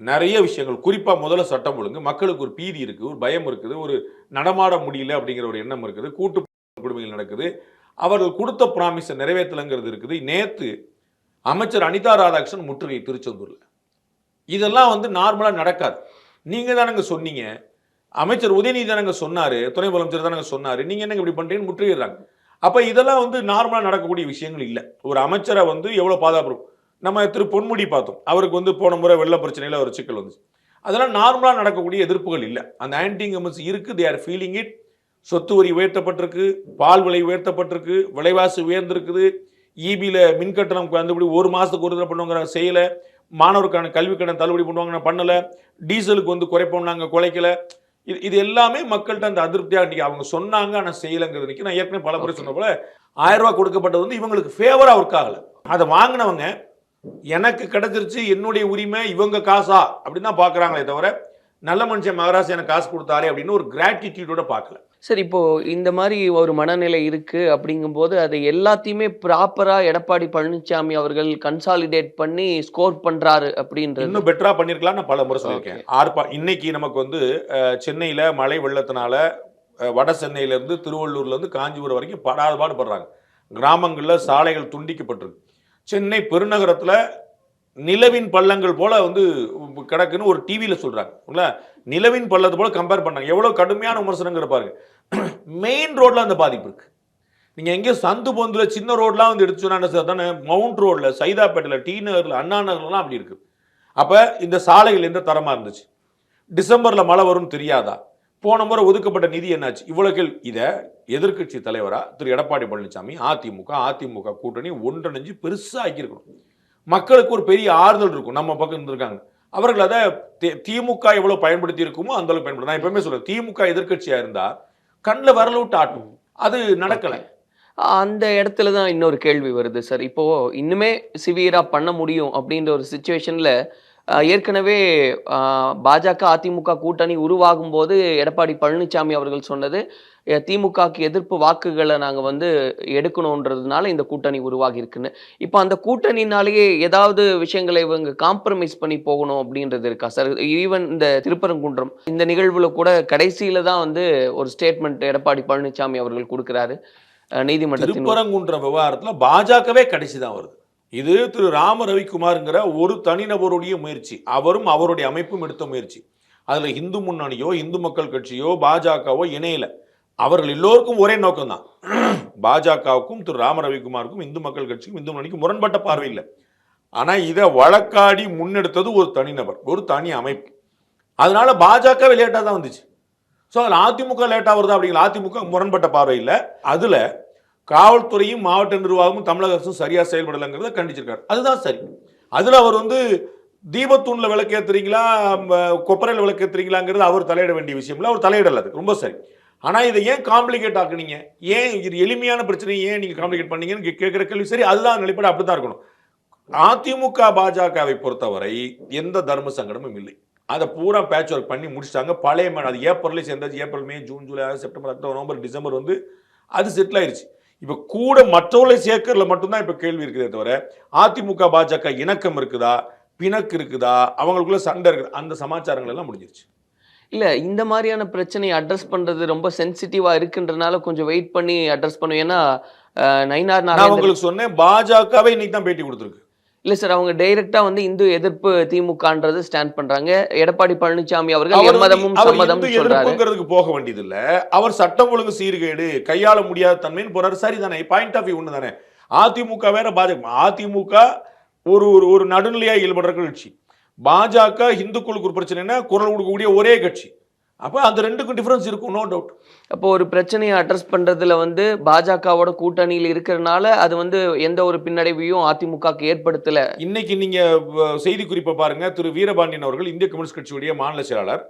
நிறைய விஷயங்கள். குறிப்பா முதல்ல சட்டம் ஒழுங்கு. மக்களுக்கு ஒரு பீதி இருக்கு ஒரு பயம் இருக்குது ஒரு நடமாட முடியல அப்படிங்கிற ஒரு எண்ணம் இருக்குது. கூட்டு குடும்பங்கள் நடக்குது. அவர்கள் கொடுத்த ப்ராமிஸை நிறைவேற்றலைங்கிறது இருக்குது. நேற்று அமைச்சர் அனிதா ராதாகிருஷ்ணன் முற்றுகை திருச்செந்தூரில். இதெல்லாம் வந்து நார்மலாக நடக்காது. நீங்கள் தானங்க சொன்னீங்க. அமைச்சர் உதயநிதி தானங்க சொன்னார். துணை முதலமைச்சர் தானங்க சொன்னார். நீங்கள் என்னங்க இப்படி பண்ணுறீங்கன்னு முற்றுகிறாங்க அப்போ இதெல்லாம் வந்து நார்மலாக நடக்கக்கூடிய விஷயங்கள் இல்லை. ஒரு அமைச்சரை வந்து எவ்வளோ பாதுகாப்பு நம்ம திரு பொன்முடி பார்த்தோம். அவருக்கு வந்து போன முறை வெள்ள பிரச்சனையில் ஒரு சிக்கல் வந்துச்சு. அதெல்லாம் நார்மலாக நடக்கக்கூடிய எதிர்ப்புகள் இல்லை. அந்த ஆன்டி இன்கமன்சி இருக்குது. தே ஆர் ஃபீலிங் இட் சொத்து வரி உயர்த்தப்பட்டிருக்கு பால் விலை உயர்த்தப்பட்டிருக்கு விலைவாசி உயர்ந்திருக்குது. ஈபியில் மின் கட்டணம் கண்டுபிடி ஒரு மாதத்துக்கு ஒரு தடவை பண்ணுவாங்க செய்யலை. மாணவருக்கான கல்வி கடன் தள்ளுபடி பண்ணுவாங்க பண்ணலை. டீசலுக்கு வந்து குறைப்போம் நாங்கள் குறைக்கல இது இது எல்லாமே மக்கள்கிட்ட அந்த அதிருப்தியாக இன்றைக்கி அவங்க சொன்னாங்க ஆனால் செய்யலைங்கிறது இன்றைக்கி நான் ஏற்கனவே பல முறை சொன்ன போல ஆயிரம் ரூபா கொடுக்கப்பட்டது வந்து இவங்களுக்கு ஃபேவராக ஒர்க் ஆகலை. அதை வாங்கினவங்க எனக்கு கிடைச்சிருச்சு என்னுடைய உரிமை இவங்க காசா? அப்படின்னு தான் பார்க்குறாங்களே தவிர நல்ல மனுஷன் மகராசி எனக்கு காசு கொடுத்தாரே அப்படின்னு ஒரு கிராட்டிடியூடோட பார்க்கல. சரி இப்போ இந்த மாதிரி ஒரு மனநிலை இருக்கு அப்படிங்கும்போது அதை எல்லாத்தையுமே ப்ராப்பரா எடப்பாடி பழனிசாமி அவர்கள் கன்சாலிடேட் பண்ணி ஸ்கோர் பண்றாரு அப்படின்றது. இன்னும் பெட்டரா பண்ணிருக்கலாம் நான் பல முறை சொல்லியிருக்கேன். ஆர்ப்பா இன்னைக்கு நமக்கு வந்து சென்னையில மழை வெள்ளத்தினால வட சென்னையில இருந்து திருவள்ளூர்ல இருந்து காஞ்சிபுரம் வரைக்கும் படாத பாடுபடுறாங்க கிராமங்கள்ல சாலைகள் துண்டிக்கப்பட்டிருக்கு. சென்னை பெருநகரத்துல நிலவின் பள்ளங்கள் போல வந்து கிடக்குன்னு ஒரு டிவியில சொல்றாங்க. நிலவின் பள்ளத்தை போல கம்பேர் பண்ணாங்க எவ்வளவு கடுமையான விமர்சனங்கிற பாருங்க. மெயின் ரோட்ல அந்த பாதிப்பு இருக்கு. நீங்க எங்கேயோ சந்து பொந்துல சின்ன ரோட்லாம் வந்து எடுத்து சொன்னா சார்? தானே மவுண்ட் ரோட்ல சைதாப்பேட்டையில டி நகர்ல அண்ணா நகர்லாம் அப்படி இருக்கு. அப்ப இந்த சாலைகள் எந்த தரமா இருந்துச்சு? டிசம்பர்ல மழை வரும்னு தெரியாதா? போன முறை ஒதுக்கப்பட்ட நிதி என்னாச்சு? இவ்வளவு கேள் இதை எதிர்க்கட்சி தலைவரா திரு. எடப்பாடி பழனிசாமி அதிமுக அதிமுக கூட்டணி ஒன்றிணைஞ்சு பெருசா ஆக்கியிருக்கணும். மக்களுக்கு ஒரு பெரிய ஆறுதல் இருக்கும். நம்ம பக்கம் இருந்திருக்காங்க. அவர்கள் அதை தி- திமுக எவ்வளோ பயன்படுத்தி இருக்குமோ அந்த அளவுக்கு பயன்படுத்த நான் எப்பவுமே சொல்றேன் திமுக எதிர்க்கட்சியா இருந்தா கண்ணில் வரல விட்டு ஆட்டும். அது நடக்கலை. அந்த இடத்துல தான் இன்னொரு கேள்வி வருது சார் இப்போ இன்னுமே சிவியராக பண்ண முடியும் அப்படின்ற ஒரு சுச்சுவேஷனில் ஏற்கனவே பாஜக அதிமுக கூட்டணி உருவாகும் போது எடப்பாடி பழனிசாமி அவர்கள் சொன்னது திமுகக்கு எதிர்ப்பு வாக்குகளை நாங்கள் வந்து எடுக்கணுன்றதுனால இந்த கூட்டணி உருவாகி இருக்குன்னு. இப்போ அந்த கூட்டணினாலேயே ஏதாவது விஷயங்களை இவங்க காம்ப்ரமைஸ் பண்ணி போகணும் அப்படின்றது இருக்கா? சார் ஈவன் இந்த திருப்பரங்குன்றம் இந்த நிகழ்வுல கூட கடைசியில் தான் வந்து ஒரு ஸ்டேட்மெண்ட் எடப்பாடி பழனிசாமி அவர்கள் கொடுக்குறாரு. அஹ், திருப்பரங்குன்றம் விவகாரத்தில் விவகாரத்துல பாஜகவே கடைசி தான் வருது. இது திரு ராம ரவிக்குமார்ங்கிற ஒரு தனிநபருடைய முயற்சி. அவரும் அவருடைய அமைப்பும் எடுத்த முயற்சி. அதுல இந்து முன்னணியோ இந்து மக்கள் கட்சியோ பாஜகவோ இணையல. அவர்கள் எல்லோருக்கும் ஒரே நோக்கம் தான் பாஜகவுக்கும் திரு ராம ரவிக்குமாருக்கும் இந்து மக்கள் கட்சிக்கும் இந்து முன்னணிக்கும் முரண்பட்ட பார்வை இல்லை. ஆனால் இதை வழக்காடி முன்னெடுத்தது ஒரு தனிநபர் ஒரு தனி அமைப்பு. அதனால பாஜக லேட்டாக தான் வந்துச்சு. ஸோ அதில் அதிமுக லேட்டாக வருது அப்படிங்கிற அதிமுக முரண்பட்ட பார்வை இல்லை. அதில் காவல்துறையும் மாவட்ட நிர்வாகமும் தமிழக அரசும் சரியாக செயல்படலைங்கிறத கண்டிச்சிருக்காரு அதுதான் சரி. அதில் அவர் வந்து தீபத்தூணில் விளக்கேத்துறீங்களா கொப்பரையில் விளக்கேற்றுறீங்களாங்கிறது அவர் தலையிட வேண்டிய விஷயம் இல்லை. அவர் தலையிடல அது. ரொம்ப சரி. ஆனால் இதை ஏன் காம்ப்ளிகேட் ஆக்குனீங்க? ஏன் இது எளிமையான பிரச்சனையை ஏன் நீங்கள் காம்ப்ளிகேட் பண்ணீங்கன்னு கே- கேள்வி சரி அதுதான் நிலைப்பாடு அப்படிதான் இருக்கணும். அதிமுக பாஜகவை பொறுத்தவரை எந்த தர்ம சங்கடமும் இல்லை. அதை பூரா பேட்ச் ஒர்க் பண்ணி முடிச்சிட்டாங்க. பழைய மேடம் அது ஏப்ரல்லே சேர்ந்தாச்சு April May June July September October November December வந்து அது செட்டில் ஆயிடுச்சு இப்போ கூட மற்றவர்களை சேர்க்கறதுல மட்டும்தான் இப்போ கேள்வி இருக்குதே தவிர அதிமுக பாஜக இணக்கம் இருக்குதா? பிணக்கு இருக்குதா? அவங்களுக்குள்ள சண்டை இருக்குது. அந்த சமாச்சாரங்கள் எல்லாம் முடிஞ்சிருச்சு. இல்ல இந்த மாதிரியான பிரச்சனையை அட்ரஸ் பண்றது ரொம்ப சென்சிட்டிவா இருக்குன்றனால கொஞ்சம் வெயிட் பண்ணி அட்ரஸ் பண்ணும் ஏன்னா நயினார் நான் உங்களுக்கு சொன்னேன் பாஜகவே இன்னைக்கு தான் பேட்டி கொடுத்துருக்கு. இல்ல சார் அவங்க டைரக்டா வந்து இந்து எதிர்ப்பு திமுகன்றது ஸ்டாண்ட் பண்றாங்க. எடப்பாடி பழனிசாமி அவர்கள் எம்மதமும் சம்மதம் எதிர்ப்புங்கிறதுக்கு போக வேண்டியது இல்ல அவர் சட்டம் ஒழுங்கு சீர்கேடு கையாள முடியாத தன்மைன்னு போறாரு. சரிதானே பாயிண்ட் ஆஃப் வியூ ஒன்று தானே அதிமுக வேற பாஜக அதிமுக ஒரு ஒரு நடுநிலையா ஈடுபடுற கட்சி. பாஜக இந்துக்களுக்கு ஒரு பிரச்சனைனா குரல் கொடுக்கக்கூடிய ஒரே கட்சி. அப்ப அந்த ரெண்டுக்கும் டிஃபரன்ஸ் இருக்கும் நோ டவுட் அப்போ ஒரு பிரச்சனையை அட்ரஸ் பண்றதுல வந்து பாஜகவோட கூட்டணியில் இருக்கிறனால அது வந்து எந்த ஒரு பின்னடைவையும் அதிமுகக்கு ஏற்படுத்தல. இன்னைக்கு நீங்க அஹ், செய்தி குறிப்பை பாருங்க. திரு. வீரபாண்டியன் அவர்கள் இந்திய கம்யூனிஸ்ட் கட்சியுடைய மாநில செயலாளர்.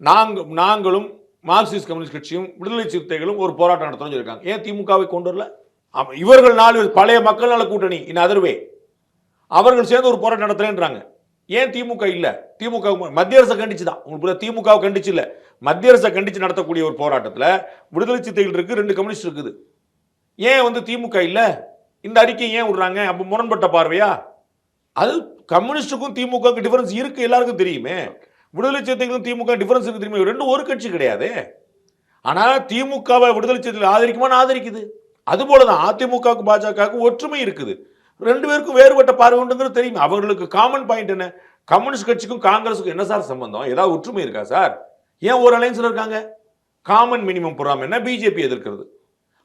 நாங்க நாங்களும் மார்க்சிஸ்ட் கம்யூனிஸ்ட் கட்சியும் விடுதலை சிறுத்தைகளும் ஒரு போராட்டம் நடத்தணும்னு இருக்காங்க ஏன் திமுகவை கொண்டு வரல? இவர்கள் நாலு பழைய மக்கள் நல கூட்டணி இன் அதர்வே அவர்கள் சேர்ந்து ஒரு போராட்டம் நடத்துறேன்றாங்க. ஏன் திமுக இல்லை? திமுக மத்திய அரசை கண்டிச்சு தான் உங்களுக்கு புரியுதா? திமுகவை கண்டிச்சு இல்லை. மத்திய அரசை கண்டிச்சு நடத்தக்கூடிய ஒரு போராட்டத்தில் விடுதலை சித்தைகள் இருக்கு ரெண்டு கம்யூனிஸ்ட் இருக்குது. ஏன் வந்து திமுக இல்லை? இந்த அறிக்கை ஏன் விடுறாங்க? அப்போ முரண்பட்ட பார்வையா? அது கம்யூனிஸ்டுக்கும் திமுகவுக்கு டிஃபரன்ஸ் இருக்கு எல்லாருக்கும் தெரியுமே. விடுதலை சிறுத்தைகளுக்கும் திமுக டிஃபரன்ஸ் இருக்கு தெரியுமே. ரெண்டும் ஒரு கட்சி கிடையாது. ஆனால் திமுகவை விடுதலை சிறுத்தைகள் ஆதரிக்குமான்னு ஆதரிக்குது. அதுபோல தான் அதிமுகவுக்கு பாஜகவுக்கு ஒற்றுமை இருக்குது. ரெண்டு பேருக்கும் வேறுபட்ட பார்வை உண்டுங்கிறது தெரியும். அவர்களுக்கு காமன் பாயிண்ட் என்ன? கம்யூனிஸ்ட் கட்சிக்கும் காங்கிரஸுக்கும் என்ன சார் சம்பந்தம்? ஏதாவது ஒற்றுமை இருக்கா சார்? ஏன் ஒரு அலைன்ஸ்ல இருக்காங்க? காமன் மினிமம் புறாம என்ன? பிஜேபி எதிர்க்கிறது.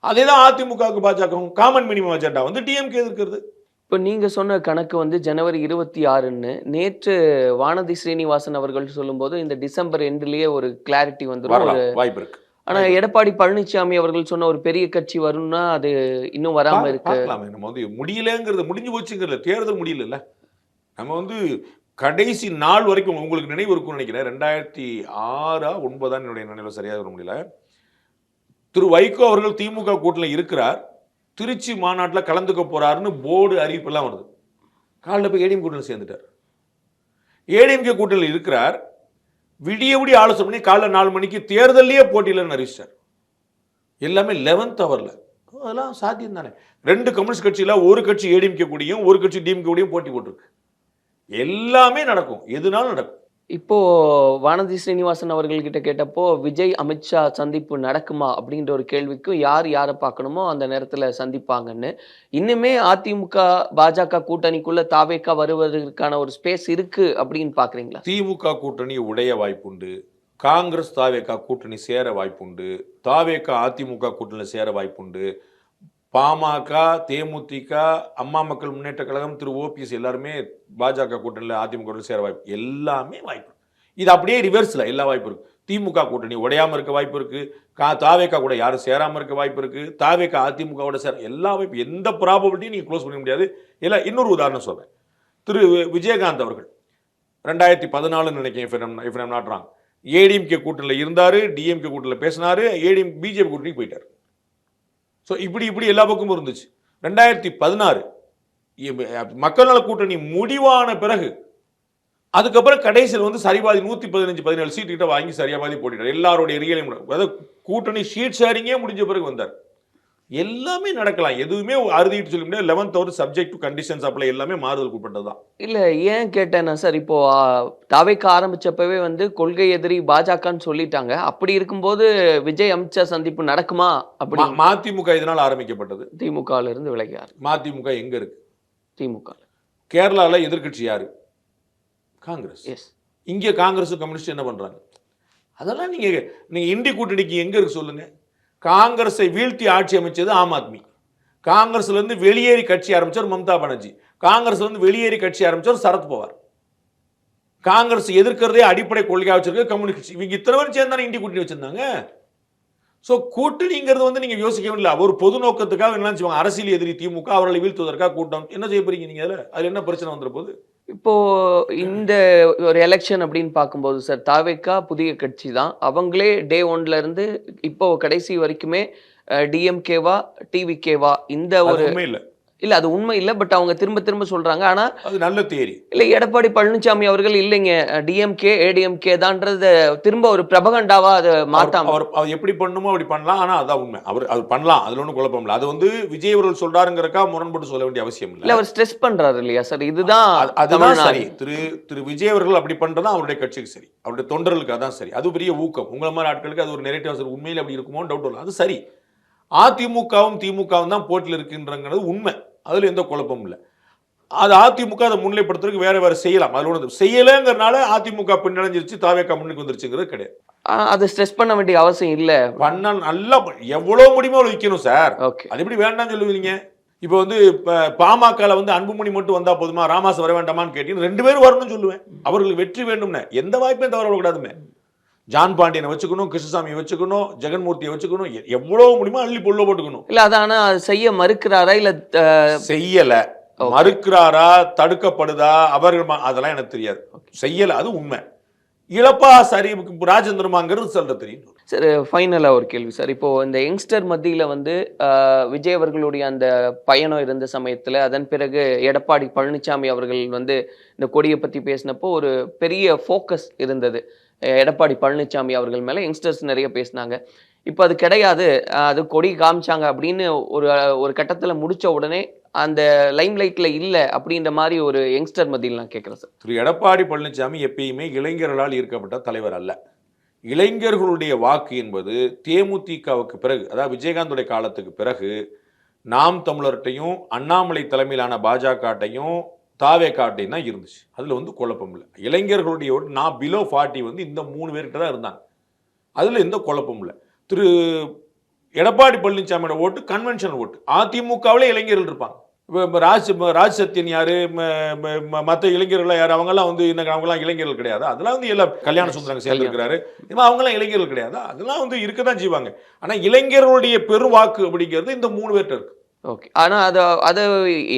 அதே தான் அதிமுகவுக்கு பாஜகவும் காமன் மினிமம் அஜெண்டா வந்து டிஎம்கே எதிர்க்கிறது. இப்போ நீங்க சொன்ன கணக்கு வந்து ஜனவரி இருபத்தி ஆறுன்னு நேற்று வானதி ஸ்ரீனிவாசன் அவர்கள் சொல்லும்போது இந்த டிசம்பர் எண்ட்லயே ஒரு கிளாரிட்டி வரலாம். வாய்ப்பு இருக்கு. ஆனா எடப்பாடி பழனிசாமி அவர்கள் சொன்ன ஒரு பெரிய கட்சி வரும்னா அது இன்னும் வராம இருக்கு. நம்ம வந்து முடியலங்கிறது முடிஞ்சு போச்சுங்கிறதுல தேர்தல் முடியலல்ல. நம்ம வந்து கடைசி நாள் வரைக்கும் உங்களுக்கு நினைவு இருக்கும்னு நினைக்கிறேன். ரெண்டாயிரத்தி ஆறா ஒன்பதா என்னுடைய நினைவு சரியாக வர முடியல. திரு வைகோ அவர்கள் திமுக கூட்டணியில் இருக்கிறார். திருச்சி மாநாட்டில் கலந்துக்க போறாருன்னு போர்டு அறிவிப்பெல்லாம் வருது. காலைல போய் ஏடிஎம் கூட்டணியில் சேர்ந்துட்டார். ஏடிஎம்கே கூட்டணியில் இருக்கிறார். விடிய விடிய ஆலோசனை பண்ணி காலைல நாலு மணிக்கு தேர்தலையே போட்டியில் அறிவிச்சிட்டார் எல்லாமே லெவன்த் ஹவரில் அதெல்லாம் சாத்தியம் தானே. ரெண்டு கம்யூனிஸ்ட் கட்சியில் ஒரு கட்சி ஏடிஎம்கே கூடியும் ஒரு கட்சி டிஎம்கே கூடியும் போட்டி போட்டிருக்கு. எல்லாமே நடக்கும். எதுனாலும் நடக்கும். இப்போ வானதி ஸ்ரீனிவாசன் அவர்கள்கிட்ட கேட்டப்போ விஜய் அமித்ஷா சந்திப்பு நடக்குமா? அப்படின்ற ஒரு கேள்விக்கும் யார் யாரை பார்க்கணுமோ அந்த நேரத்தில் சந்திப்பாங்கன்னு. இன்னுமே அதிமுக பாஜக கூட்டணிக்குள்ள தாவேக்கா வருவதற்கான ஒரு ஸ்பேஸ் இருக்கு அப்படின்னு பாக்குறீங்களா? திமுக கூட்டணி உடைய வாய்ப்புண்டு. காங்கிரஸ் தாவேக்கா கூட்டணி சேர வாய்ப்புண்டு. தாவேக்கா அதிமுக கூட்டணியில் சேர வாய்ப்புண்டு. பாமக தேமுதிக அம்மா மக்கள் முன்னேற்ற கழகம் திரு ஓபிஎஸ் எல்லாருமே பாஜக கூட்டணியில் அதிமுக சேர வாய்ப்பு எல்லாமே வாய்ப்பு இது அப்படியே ரிவர்ஸில் எல்லா வாய்ப்பு இருக்கு. திமுக கூட்டணி உடையாமல் இருக்க வாய்ப்பு இருக்கு. கா தாவேக்கா கூட யாரும் சேராமல் இருக்க வாய்ப்பு இருக்கு. தாவேக்கா அதிமுகவோட சேர எல்லா வாய்ப்பு எந்த ப்ராபபிலிட்டியும் நீங்கள் க்ளோஸ் பண்ண முடியாது. இல்லை இன்னொரு உதாரணம் சொல்கிறேன் திரு விஜயகாந்த் அவர்கள் ரெண்டாயிரத்தி பதினாலுன்னு நினைக்கிறேன் if I'm- if ஏடிஎம்கே கூட்டணியில் இருந்தார் டிஎம்கே கூட்டணியில் பேசினார் ஏடிஎம் பிஜேபி கூட்டணிக்கு போயிட்டார். ஸோ இப்படி இப்படி எல்லா பக்கமும் இருந்துச்சு. ரெண்டாயிரத்தி பதினாறு மக்கள் நல கூட்டணி முடிவான பிறகு அதுக்கப்புறம் கடைசியில் வந்து சரிபாதி நூற்றி பதினஞ்சு பதினேழு சீட்டு கிட்ட வாங்கி சரியா பாதி போட்டிட்டார். எல்லாருடைய ரியலையும் அதாவது கூட்டணி ஷீட் ஷேரிங்கே முடிஞ்ச பிறகு வந்தார். எல்லாமே நடக்கலாம் எதுவுமே அறுதிட்டு சொல்ல முடியாது லெவன்த் ஒரு சப்ஜெக்ட் டு கண்டிஷன்ஸ் அப்ளை எல்லாமே மாறுதலுக்கு உட்பட்டது தான் இல்ல ஏன் கேட்டேன்னா சார் இப்போ ஆ, தாவேக்கா ஆரம்பிச்சப்பவே வந்து கொள்கை எதிரி பாஜகன்னு சொல்லிட்டாங்க அப்படி இருக்கும்போது விஜய் அமித்ஷா சந்திப்பு நடக்குமா அப்படி மதிமுக இதனால் ஆரம்பிக்கப்பட்டது திமுகல இருந்து விலகியார் மதிமுக எங்க இருக்கு திமுக கேரளால எதிர்க்கட்சி யாரு காங்கிரஸ் எஸ் இங்கே காங்கிரஸ் கம்யூனிஸ்ட் என்ன பண்றாங்க அதெல்லாம் நீங்க நீங்க இந்தி கூட்டணிக்கு எங்க இருக்கு சொல்லுங்க காங்கிரஸை வீழ்த்தி ஆட்சி அமைச்சது ஆம் ஆத்மி. காங்கிரஸ்லேருந்து வெளியேறி கட்சி ஆரம்பிச்சவர் மம்தா பானர்ஜி. காங்கிரஸ்லேருந்து வெளியேறி கட்சி ஆரம்பிச்சவர் சரத்பவார் காங்கிரஸ் எதிர்க்கிறதே அடிப்படை கொள்கையாக வச்சிருக்க கம்யூனிஸ்ட் கட்சி. இவங்க இத்தனை பேரும் சேர்ந்தானே இண்டி கூட்டணி வச்சிருந்தாங்க? ஸோ கூட்டணிங்கிறது வந்து நீங்கள் யோசிக்க வேண்டிய ஒரு பொது நோக்கத்துக்காக என்ன செய்வாங்க? அரசியல் எதிரி திமுக அவர்களை வீழ்த்துவதற்காக கூட்டம். என்ன செய்ய போறீங்க நீங்கள் அதில்? அதில் என்ன பிரச்சனை வந்துட போகுது இப்போ இந்த ஒரு எலெக்ஷன் அப்படின்னு பார்க்கும்போது சார் தாவேக்கா புதிய கட்சி தான் அவங்களே டே ஒன்ல இருந்து இப்போ கடைசி வரைக்குமே டிஎம்கேவா டிவிகேவா இந்த ஒரு இல்ல அது உண்மை இல்ல பட் அவங்க திரும்ப திரும்ப சொல்றாங்க. ஆனா அது நல்ல தேரி. இல்ல எடப்பாடி பழனிசாமி அவர்கள் இல்லைங்க. டிஎம்கே ஏடிஎம்கே தான்றத திரும்ப ஒரு பிரபகண்டாவா அதை மாத்தாம. அவர் அவர் எப்படி பண்ணுமோ அப்படி பண்ணலாம். ஆனா அதான் உண்மை. அவர் அவர் பண்ணலாம். அதுல ஒன்றும் குழப்பம் இல்லை. அது வந்து விஜய் அவர்கள் சொல்றாருங்கிறக்கா முரண்பட்டு சொல்ல வேண்டிய அவசியம் இல்ல. இல்லை அவர் ஸ்ட்ரெஸ் பண்றாரு இல்லையா சார் இதுதான் அது- அதுதான். சரி. திரு திரு விஜய் அவர்கள் அப்படி பண்றதா அவருடைய கட்சிக்கு சரி. அவருடைய தொண்டர்களுக்கு அதான் சரி. அது பெரிய ஊக்கம். உங்களை மாதிரி ஆட்களுக்கு அது ஒரு நெரேட்டிவ் சரி. உண்மையில அப்படி இருக்குமோ டவுட் இல்லை அது சரி. அதிமுகவும் திமுகவும் தான் போட்டியில் இருக்கின்றங்கிறது உண்மை. அதுல எந்த குழப்பமும் இல்லை. அது அதிமுக அதை முன்னிலைப்படுத்துறதுக்கு வேற வேற செய்யலாம். அதுல ஒன்று செய்யலைங்கிறனால அதிமுக பின்னடைஞ்சிருச்சு தாவேக்கா முன்னுக்கு வந்துருச்சுங்கிறது கிடையாது. அதை ஸ்ட்ரெஸ் பண்ண வேண்டிய அவசியம் இல்ல. பண்ண நல்லா எவ்வளவு முடியுமோ அவ்வளவு விற்கணும் சார். அது எப்படி வேண்டாம்னு சொல்லுவீங்க? இப்போ வந்து இப்போ பாமகல வந்து அன்புமணி மட்டும் வந்தா போதுமா? ராமாஸ் வர வேண்டாமான்னு கேட்டீங்க ரெண்டு பேரும் வரணும்னு சொல்லுவேன். அவர்களுக்கு வெற்றி வேண்டும்னு. எந்த வாய்ப்பையும் தவற விடக்கூடாதுமே ஜான் பாண்டியனை வச்சுக்கணும் கிருஷ்ணசாமியை வச்சுக்கணும் ஜெகன்மூர்த்தியை வச்சுக்கணும் எவ்வளவு முடியுமோ அள்ளி புல்ல போட்டுக்கணும். இல்ல அது ஆனா அது செய்ய மறுக்கிறாரா? இல்ல செய்யல. மறுக்கிறாரா? தடுக்கப்படுதா? அவர்கள் அதெல்லாம் எனக்கு தெரியாது. செய்யல அது உண்மை. இழப்பா சரி ராஜேந்திரமாங்கிறது சொல்ற தெரியும். சார் ஃபைனலாக ஒரு கேள்வி சார். இப்போ இந்த யங்ஸ்டர் மத்தியில வந்து விஜய் அவர்களுடைய அந்த பயணம் இருந்த சமயத்துல அதன் பிறகு எடப்பாடி பழனிசாமி அவர்கள் வந்து இந்த கொடியை பத்தி பேசினப்போ ஒரு பெரிய ஃபோக்கஸ் இருந்தது. எடப்பாடி பழனிசாமி அவர்கள் மேலே யங்ஸ்டர்ஸ் நிறைய பேசினாங்க. இப்போ அது கிடையாது. அது கொடி காமிச்சாங்க அப்படின்னு ஒரு ஒரு கட்டத்தில் முடித்த உடனே அந்த லைம் லைட்ல இல்லை அப்படின்ற மாதிரி ஒரு யங்ஸ்டர் மத்தியில் நான் கேட்குறேன் சார் திரு எடப்பாடி பழனிசாமி எப்பயுமே இளைஞர்களால் ஈர்க்கப்பட்ட தலைவர் அல்ல. இளைஞர்களுடைய வாக்கு என்பது தேமுதிகவுக்கு பிறகு அதாவது விஜயகாந்துடைய காலத்துக்கு பிறகு நாம் தமிழர்கிட்டையும் அண்ணாமலை தலைமையிலான பாஜகட்டையும் தாவே காட்டையும் தான் இருந்துச்சு. அதில் வந்து குழப்பம் இல்லை. இளைஞர்களுடைய ஓட்டு நான் பிலோ ஃபார்ட்டி வந்து இந்த மூணு பேர்கிட்ட தான் இருந்தாங்க. அதில் எந்த குழப்பமும் இல்லை. திரு எடப்பாடி பழனிசாமியோட ஓட்டு கன்வென்ஷனல் ஓட்டு. அதிமுகவிலே இளைஞர்கள் இருப்பாங்க. இப்போ இப்போ ராஜ் இப்போ ராஜ் சத்யன் யாரு? மற்ற இளைஞர்கள் யார்? அவங்கெல்லாம் வந்து என்ன அவங்கெல்லாம் இளைஞர்கள் கிடையாது. அதெல்லாம் வந்து எல்லாம் கல்யாண சுந்தரங்க சேர்ந்துருக்கிறாரு. இனிமே அவங்கெல்லாம் இளைஞர்கள் கிடையாது. அதெல்லாம் வந்து இருக்க தான் செய்வாங்க. ஆனால் இளைஞர்களுடைய பெருவாக்கு அப்படிங்கிறது இந்த மூணு பேர்கிட்ட இருக்கு. ஓகே ஆனா அது அது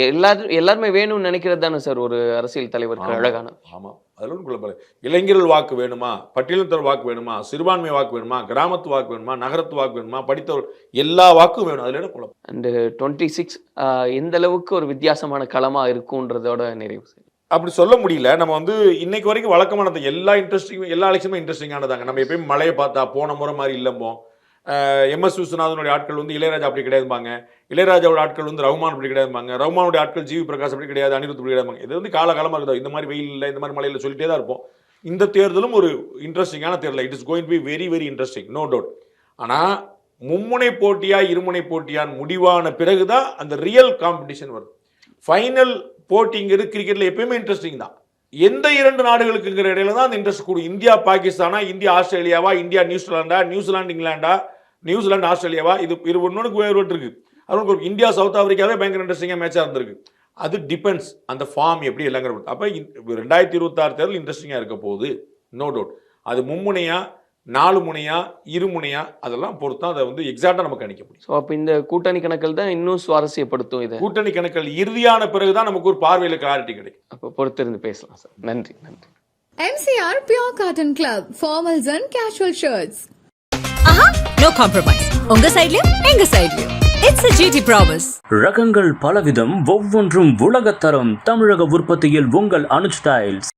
எல்லாரும் எல்லாருமே வேணும்னு நினைக்கிறது தானே சார் ஒரு அரசியல் தலைவருக்கு. அழகான? ஆமாம் அதில் ஒன்றும் குழப்பம். இளைஞர்கள் வாக்கு வேணுமா? பட்டியலினத்தர் வாக்கு வேணுமா? சிறுபான்மை வாக்கு வேணுமா? கிராமத்து வாக்கு வேணுமா? நகரத்து வாக்கு வேணுமா? படித்தவர் எல்லா வாக்கும் வேணும். அதில் என்ன குழப்பம்? அண்டு டுவெண்ட்டி சிக்ஸ் எந்த அளவுக்கு ஒரு வித்தியாசமான களமா இருக்குன்றதோட நிறைவு செய்யும் அப்படி சொல்ல முடியல. நம்ம வந்து இன்னைக்கு வரைக்கும் வழக்கமானது எல்லா இன்ட்ரெஸ்டிங் எல்லா எலெக்ஷனுமே இன்ட்ரெஸ்டிங்கானதாங்க நம்ம எப்பயும் மழையை பார்த்தா போன முறை மாதிரி இல்லம்போம். எம் எஸ் விஸ்வநாதனுடைய ஆட்கள் வந்து இளையராஜா அப்படி கிடையாதுபாங்க இளையராஜாவோட ஆட்கள் வந்து ரகுமான் அப்படி கிடையாதுபாங்க ரகுமானுடைய ஆட்கள் ஜிவி பிரகாஷ் அப்படி கிடையாது அனிருத் அப்படி கிடையாதுபாங்க இது வந்து காலகாலமாக இருக்குது? இந்த மாதிரி வெயில் இல்லை இந்த மாதிரி மழையில் சொல்லிட்டே தான் இருப்போம். இந்த தேர்தலும் ஒரு இன்ட்ரெஸ்டிங்கான தேர்தல். It is going to be very very interesting no doubt ஆனால் மும்முனை போட்டியா இருமுனை போட்டியான் முடிவான பிறகு தான் அந்த ரியல் காம்படிஷன் வரும். ஃபைனல் போட்டிங்கிறது கிரிக்கெட்டில் எப்பயுமே இன்ட்ரெஸ்டிங் தான். எந்த இரண்டு நாடுகளுக்குங்கிற இடையில தான் அந்த இன்ட்ரெஸ்ட் கூடும். இந்தியா பாகிஸ்தானா இந்தியா ஆஸ்திரேலியாவா இந்தியா நியூசிலாண்டா நியூசிலாந்து இங்கிலாண்டா நியூசிலாந்து ஆஸ்திரேலியாவா? இது இரு ஒன்னொன்று வேறுபட்டு இருக்கு. அது ஒரு இந்தியா சவுத் ஆப்பிரிக்காவே பயங்கர இன்ட்ரெஸ்டிங்காக மேட்சாக இருந்திருக்கு. அது டிபெண்ட்ஸ் அந்த ஃபார்ம் எப்படி இல்லைங்கிற அப்போ ரெண்டாயிரத்தி இருபத்தாறு தேர்தல் இன்ட்ரெஸ்டிங்காக இருக்க போகுது. நோ டவுட் அது மும்முனையா நாலு முனையா இருமுனையா அதெல்லாம் பொறுத்து அதை வந்து எக்ஸாக்டாக நம்ம கணிக்க முடியும். ஸோ அப்போ இந்த கூட்டணி கணக்கில் தான் இன்னும் சுவாரஸ்யப்படுத்தும் இதை? கூட்டணி கணக்குகள் இறுதியான பிறகுதான் நமக்கு ஒரு பார்வையில் கிளாரிட்டி கிடைக்கும். அப்போ பொறுத்திருந்து பேசலாம் சார் நன்றி நன்றி. MCR Pure Cotton Club, formals and casual shirts. ஆஹா நோ காம்ப்ரமைஸ் உங்க சைடுலயும் எங்க சைடுலயும் இட்ஸ் a GT ப்ராமிஸ் ரகங்கள் பலவிதம் ஒவ்வொன்றும் உலகத்தரம் தமிழக உற்பத்தியில் உங்கள் அனுஜ் டைல்ஸ்